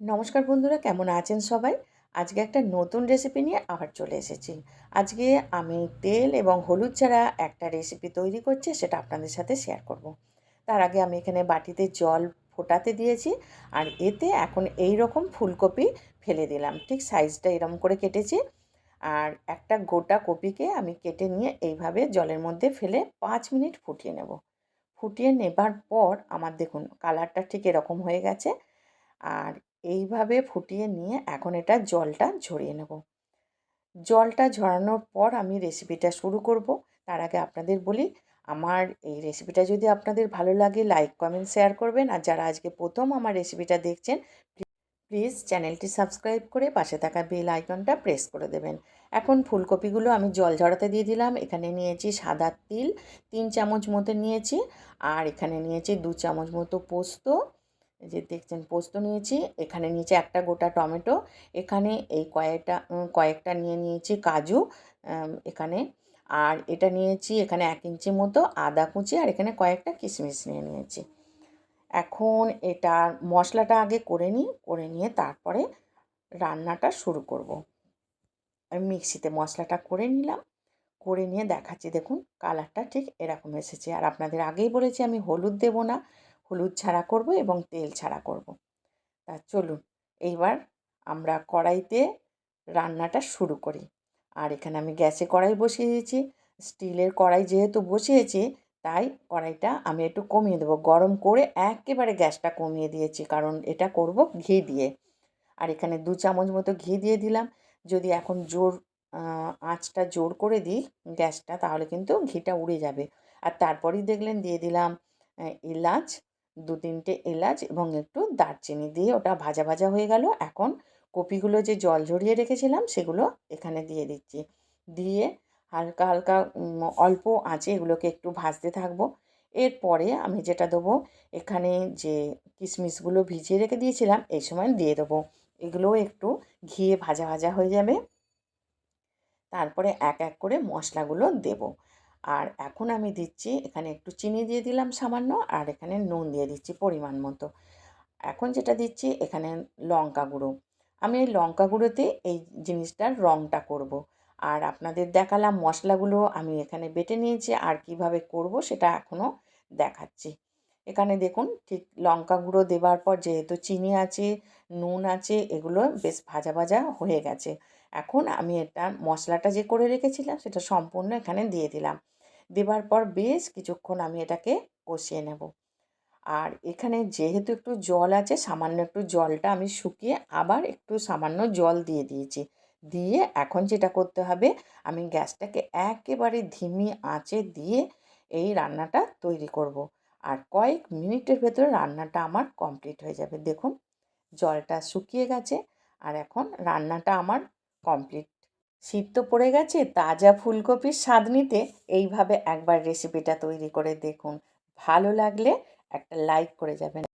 নমস্কার বন্ধুরা, কেমন আছেন সবাই? আজকে একটা নতুন রেসিপি নিয়ে আবার চলে এসেছি। আজকে আমি তেল এবং হলুদ ছাড়া একটা রেসিপি তৈরি করছি, সেটা আপনাদের সাথে শেয়ার করব। তার আগে আমি এখানে বাটিতে জল ফোটাতে দিয়েছি, আর এতে এখন এই রকম ফুলকপি ফেলে দিলাম। ঠিক সাইজটা এরকম করে কেটেছি, আর একটা গোটা কপিকে আমি কেটে নিয়ে এইভাবে জলের মধ্যে ফেলে পাঁচ মিনিট ফুটিয়ে নেব। ফুটিয়ে নেবার পর, আমার দেখুন কালারটা ঠিক এরকম হয়ে গেছে, আর এইভাবে ফুটিয়ে নিয়ে এখন এটা জলটা ঝরিয়ে নেব। জলটা ঝরানোর পর আমি রেসিপিটা শুরু করব। তার আগে আপনাদের বলি, আমার এই রেসিপিটা যদি আপনাদের ভালো লাগে লাইক কমেন্ট শেয়ার করবেন। আর যারা আজকে প্রথম আমার রেসিপিটা দেখছেন প্লিজ চ্যানেলটি সাবস্ক্রাইব করে পাশে থাকা বেল আইকনটা প্রেস করে দেবেন। এখন ফুলকপিগুলো আমি জল ঝরাতে দিয়ে দিলাম। এখানে নিয়েছি সাদা তিল, তিন চামচ মতো নিয়েছি। আর এখানে নিয়েছি দু চামচ মতো পোস্ত যে দেখছেন, পোস্ত নিয়েছি, এখানে নিয়েছি একটা গোটা টমেটো, এখানে এই কয়েকটা কয়েকটা নিয়ে নিয়েছি কাজু এখানে, আর এটা নিয়েছি এখানে এক ইঞ্চি মতো আদা কুচি, আর এখানে কয়েকটা কিশমিশ নিয়ে নিয়েছি। এখন এটার মশলাটা আগে করে নিই, করে নিয়ে তারপরে রান্নাটা শুরু করব। আমি মিক্সিতে মশলাটা করে নিলাম, করে নিয়ে দেখাচ্ছি, দেখুন কালারটা ঠিক এরকম এসেছে। আর আপনাদের আগেই বলেছি আমি হলুদ দেবো না হলুদ ছাড়া করব এবং তেল ছাড়া করব। তা চলুন, এইবার আমরা কড়াইতে রান্নাটা শুরু করি। আর এখানে আমি গ্যাসে কড়াই বসিয়ে দিয়েছি। স্টিলের কড়াই যেহেতু বসিয়েছি, তাই কড়াইটা আমি একটু কমিয়ে দেবো। গরম করে একেবারে গ্যাসটা কমিয়ে দিয়েছি, কারণ এটা করব ঘি দিয়ে। আর এখানে দু চামচ মতো ঘি দিয়ে দিলাম। যদি এখন জোর আঁচটা জোর করে দিই গ্যাসটা, তাহলে কিন্তু ঘিটা উড়ে যাবে। আর তারপরেই দেখলেন দিয়ে দিলাম এলাচ দু তিনটে এলাচ এবং একটু দারচিনি দিয়ে ওটা ভাজা ভাজা হয়ে গেল। এখন কপিগুলো যে জল ঝরিয়ে রেখেছিলাম সেগুলো এখানে দিয়ে দিচ্ছি। দিয়ে হালকা হালকা অল্প আঁচে এগুলোকে একটু ভাজতে থাকব। এরপরে আমি যেটা দেবো, এখানে যে কিশমিশগুলো ভিজিয়ে রেখে দিয়েছিলাম এই সময় দিয়ে দেবো। এগুলোও একটু ঘিয়ে ভাজা ভাজা হয়ে যাবে। তারপরে এক এক করে মশলাগুলো দেবো। আর এখন আমি দিচ্ছি, এখানে একটু চিনি দিয়ে দিলাম সামান্য, আর এখানে নুন দিয়ে দিচ্ছি পরিমাণ মতো। এখন যেটা দিচ্ছি, এখানে লঙ্কা গুঁড়ো। আমি এই লঙ্কা গুঁড়োতে এই জিনিসটার রঙটা করব। আর আপনাদের দেখালাম মশলাগুলো আমি এখানে বেটে নিয়েছি, আর কীভাবে করব সেটা এখনও দেখাচ্ছি। এখানে দেখুন, ঠিক লঙ্কা গুঁড়ো দেবার পর যেহেতু চিনি আছে, নুন আছে, এগুলো বেশ ভাজা ভাজা হয়ে গেছে। এখন আমি এটা মশলাটা যে করে রেখেছিলাম, সেটা সম্পূর্ণ এখানে দিয়ে দিলাম। দেবার পর বেশ কিছুক্ষণ আমি এটাকে কষিয়ে নেব। আর এখানে যেহেতু একটু জল আছে, সামান্য একটু জলটা আমি শুকিয়ে আবার একটু সামান্য জল দিয়ে দিয়েছি। দিয়ে এখন যেটা করতে হবে, আমি গ্যাসটাকে একেবারে ধিমি আঁচে দিয়ে এই রান্নাটা তৈরি করব। আর কয়েক মিনিটের ভেতরে রান্নাটা আমার কমপ্লিট হয়ে যাবে। দেখুন, জলটা শুকিয়ে গেছে। আর এখন রান্নাটা আমার কমপ্লিট শীত তো পড়ে গেছে, তাজা ফুলকপির স্বাদ নিতে এইভাবে একবার রেসিপিটা তৈরি করে দেখুন। ভালো লাগলে একটা লাইক করে যাবেন।